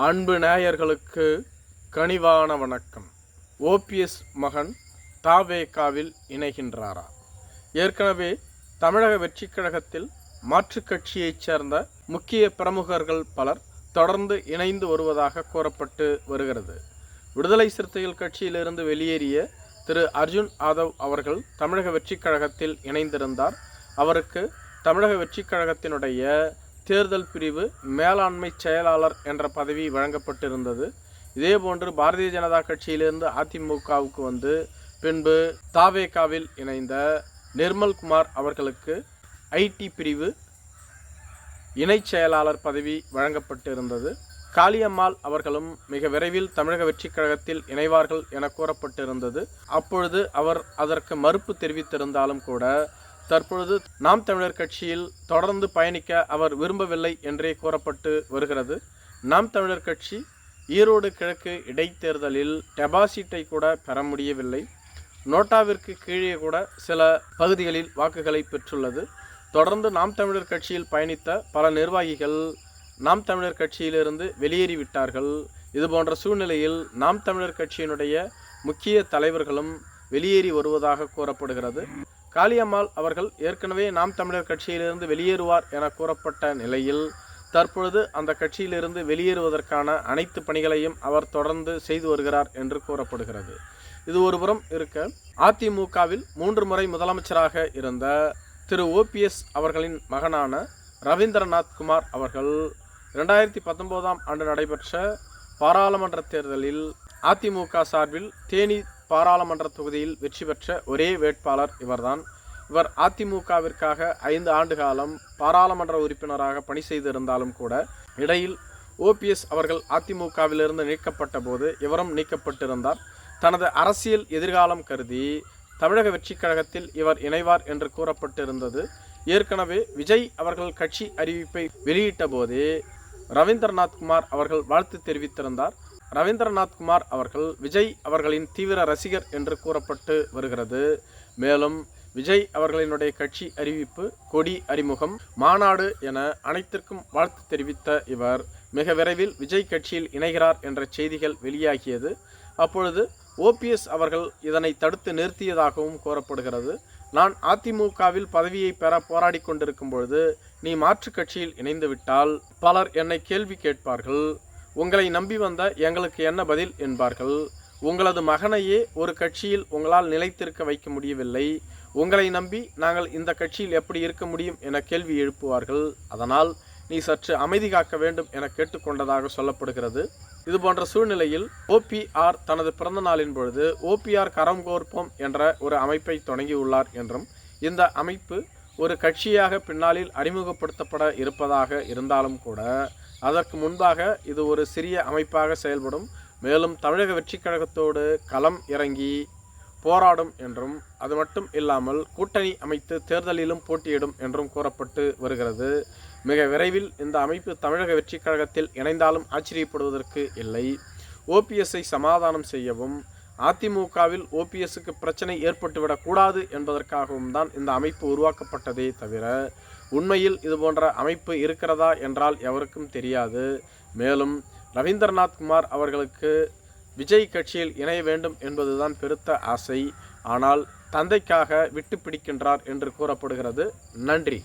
அன்பு நேயர்களுக்கு கனிவான வணக்கம். ஓபிஎஸ் மகன் தாவேகாவில் இணைகின்றாரா? ஏற்கனவே தமிழக வெற்றி கழகத்தில் மாற்றுக் கட்சியைச் சேர்ந்த முக்கிய பிரமுகர்கள் பலர் தொடர்ந்து இணைந்து வருவதாக கூறப்பட்டு வருகிறது. விடுதலை சிறுத்தைகள் கட்சியிலிருந்து வெளியேறிய திரு அர்ஜுன் ஆதவ் அவர்கள் தமிழக வெற்றிக் கழகத்தில் இணைந்திருந்தார். அவருக்கு தமிழக வெற்றிக் கழகத்தினுடைய தேர்தல் பிரிவு மேலாண்மை செயலாளர் என்ற பதவி வழங்கப்பட்டிருந்தது. இதேபோன்று பாரதிய ஜனதா கட்சியிலிருந்து அதிமுகவுக்கு வந்து பின்பு தாவேகாவில் இணைந்த நிர்மல்குமார் அவர்களுக்கு ஐடி பிரிவு இணைச் செயலாளர் பதவி வழங்கப்பட்டிருந்தது. காளியம்மாள் அவர்களும் மிக விரைவில் தமிழக வெற்றிக் கழகத்தில் இணைவார்கள் என கூறப்பட்டிருந்தது. அப்பொழுது அவர் அதற்கு மறுப்பு தெரிவித்திருந்தாலும் கூட தற்பொழுது நாம் தமிழர் கட்சியில் தொடர்ந்து பயணிக்க அவர் விரும்பவில்லை என்றே கூறப்பட்டு வருகிறது. நாம் தமிழர் கட்சி ஈரோடு கிழக்கு இடைத்தேர்தலில் டெபாசிட்டை கூட பெற முடியவில்லை. நோட்டாவிற்கு கீழே கூட சில பகுதிகளில் வாக்குகளை பெற்றுள்ளது. தொடர்ந்து நாம் தமிழர் கட்சியில் பயணித்த பல நிர்வாகிகள் நாம் தமிழர் கட்சியிலிருந்து வெளியேறிவிட்டார்கள். இது போன்ற சூழ்நிலையில் நாம் தமிழர் கட்சியினுடைய முக்கிய தலைவர்களும் வெளியேறி வருவதாக கூறப்படுகிறது. காளியம்மாள் அவர்கள் ஏற்கனவே நாம் தமிழர் கட்சியிலிருந்து வெளியேறுவார் என கூறப்பட்ட நிலையில் தற்பொழுது அந்த கட்சியிலிருந்து வெளியேறுவதற்கான அனைத்து பணிகளையும் அவர் தொடர்ந்து செய்து வருகிறார் என்று கூறப்படுகிறது. இது ஒருபுறம் இருக்க அதிமுகவில் மூன்று முறை முதலமைச்சராக இருந்த திரு. ஓபிஎஸ் அவர்களின் மகனான ரவீந்திரநாத் குமார் அவர்கள் ரெண்டாயிரத்தி பத்தொன்பதாம் ஆண்டு நடைபெற்ற பாராளுமன்ற தேர்தலில் அதிமுக சார்பில் தேனி பாராளுமன்ற தொகுதியில் வெற்றி பெற்ற ஒரே வேட்பாளர் இவர்தான். இவர் அதிமுகவிற்காக ஐந்து ஆண்டு காலம் பாராளுமன்ற உறுப்பினராக பணி செய்திருந்தாலும் கூட இடையில் ஓபிஎஸ் அவர்கள் அதிமுகவிலிருந்து நீக்கப்பட்ட போது இவரும் நீக்கப்பட்டிருந்தார். தனது அரசியல் எதிர்காலம் கருதி தமிழக வெற்றிக் கழகத்தில் இவர் இணைவார் என்று கூறப்பட்டிருந்தது. ஏற்கனவே விஜய் அவர்கள் கட்சி அறிவிப்பை வெளியிட்ட போதே ரவீந்திரநாத் குமார் அவர்கள் வாழ்த்து தெரிவித்திருந்தார். ரவீந்திரநாத் குமார் அவர்கள் விஜய் அவர்களின் தீவிர ரசிகர் என்று கூறப்பட்டு வருகிறது. மேலும் விஜய் அவர்களினுடைய கட்சி அறிவிப்பு கொடி அறிமுகம் மாநாடு என அனைத்திற்கும் வாழ்த்து தெரிவித்த இவர் மிக விரைவில் விஜய் கட்சியில் இணைகிறார் என்ற செய்திகள் வெளியாகியது. அப்பொழுது ஓபிஎஸ் அவர்கள் இதனை தடுத்து நிறுத்தியதாகவும் கூறப்படுகிறது. நான் அதிமுகவில் பதவியை பெற போராடி கொண்டிருக்கும் பொழுது நீ மாற்றுக் கட்சியில் இணைந்துவிட்டால் பலர் என்னை கேள்வி கேட்பார்கள். உங்களை நம்பி வந்த எங்களுக்கு என்ன பதில் என்பார்கள். உங்களது மகனையே ஒரு கட்சியில் உங்களால் நிலைத்திருக்க வைக்க முடியவில்லை. உங்களை நம்பி நாங்கள் இந்த கட்சியில் எப்படி இருக்க முடியும் என கேள்வி எழுப்புவார்கள். அதனால் நீ சற்று அமைதி காக்க வேண்டும் என கேட்டுக்கொண்டதாக சொல்லப்படுகிறது. இது போன்ற சூழ்நிலையில் ஓபிஆர் தனது பிறந்த நாளின் பொழுது ஓபிஆர் கரம் கோர்ப்போம் என்ற ஒரு அமைப்பை தொடங்கியுள்ளார் என்றும் இந்த அமைப்பு ஒரு கட்சியாக பின்னாளில் அறிமுகப்படுத்தப்பட இருப்பதாக இருந்தாலும் கூட அதற்கு முன்பாக இது ஒரு சிறிய அமைப்பாக செயல்படும். மேலும் தமிழக வெற்றிக் கழகத்தோடு களம் இறங்கி போராடும் என்றும் அது மட்டும் இல்லாமல் கூட்டணி அமைத்து தேர்தலிலும் போட்டியிடும் என்றும் கூறப்பட்டு வருகிறது. மிக விரைவில் இந்த அமைப்பு தமிழக வெற்றிக் கழகத்தில் இணைந்தாலும் ஆச்சரியப்படுவதற்கு இல்லை. ஓபிஎஸ்ஐ சமாதானம் செய்யவும் அதிமுகவில் ஓபிஎஸ்க்கு பிரச்சனை ஏற்பட்டுவிடக்கூடாது என்பதற்காகவும் தான் இந்த அமைப்பு உருவாக்கப்பட்டதே தவிர உண்மையில் இது போன்ற அமைப்பு இருக்கிறதா என்றால் எவருக்கும் தெரியாது. மேலும் ரவீந்திரநாத் குமார் அவர்களுக்கு விஜய் கட்சியில் இணைய வேண்டும் என்பதுதான் பெருத்த ஆசை. ஆனால் தந்தைக்காக விட்டு பிடிக்கின்றார் என்று கூறப்படுகிறது. நன்றி.